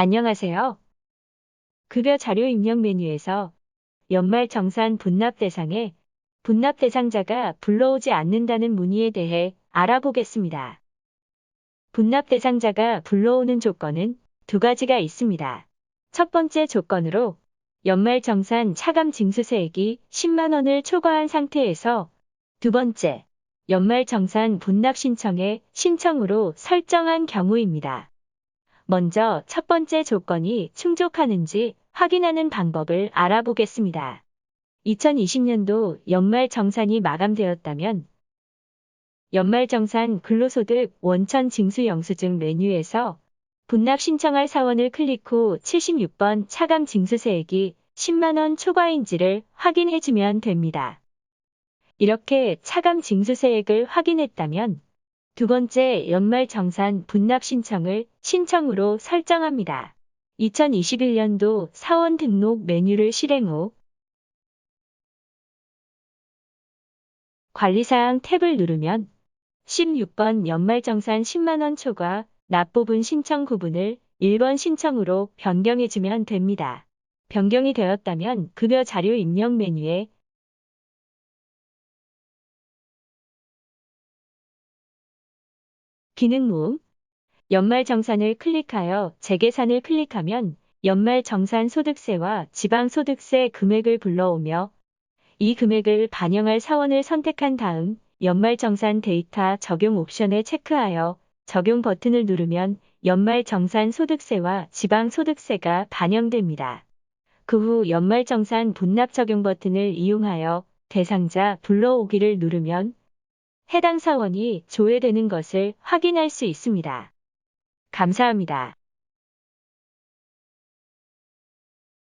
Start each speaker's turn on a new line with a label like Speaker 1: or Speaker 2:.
Speaker 1: 안녕하세요. 급여 자료 입력 메뉴에서 연말 정산 분납 대상에 분납 대상자가 불러오지 않는다는 문의에 대해 알아보겠습니다. 분납 대상자가 불러오는 조건은 두 가지가 있습니다. 첫 번째 조건으로 연말 정산 차감 징수세액이 10만 원을 초과한 상태에서 두 번째, 연말 정산 분납 신청의 신청으로 설정한 경우입니다. 먼저 첫 번째 조건이 충족하는지 확인하는 방법을 알아보겠습니다. 2020년도 연말 정산이 마감되었다면 연말 정산 근로소득 원천 징수 영수증 메뉴에서 분납 신청할 사원을 클릭 후 76번 차감 징수세액이 10만원 초과인지를 확인해주면 됩니다. 이렇게 차감 징수세액을 확인했다면 두 번째 연말 정산 분납 신청을 신청으로 설정합니다. 2021년도 사원 등록 메뉴를 실행 후 관리사항 탭을 누르면 16번 연말정산 10만원 초과 납부분 신청 구분을 1번 신청으로 변경해주면 됩니다. 변경이 되었다면 급여 자료 입력 메뉴에 기능 모음 연말정산을 클릭하여 재계산을 클릭하면 연말정산 소득세와 지방소득세 금액을 불러오며 이 금액을 반영할 사원을 선택한 다음 연말정산 데이터 적용 옵션에 체크하여 적용 버튼을 누르면 연말정산 소득세와 지방소득세가 반영됩니다. 그 후 연말정산 분납 적용 버튼을 이용하여 대상자 불러오기를 누르면 해당 사원이 조회되는 것을 확인할 수 있습니다. 감사합니다.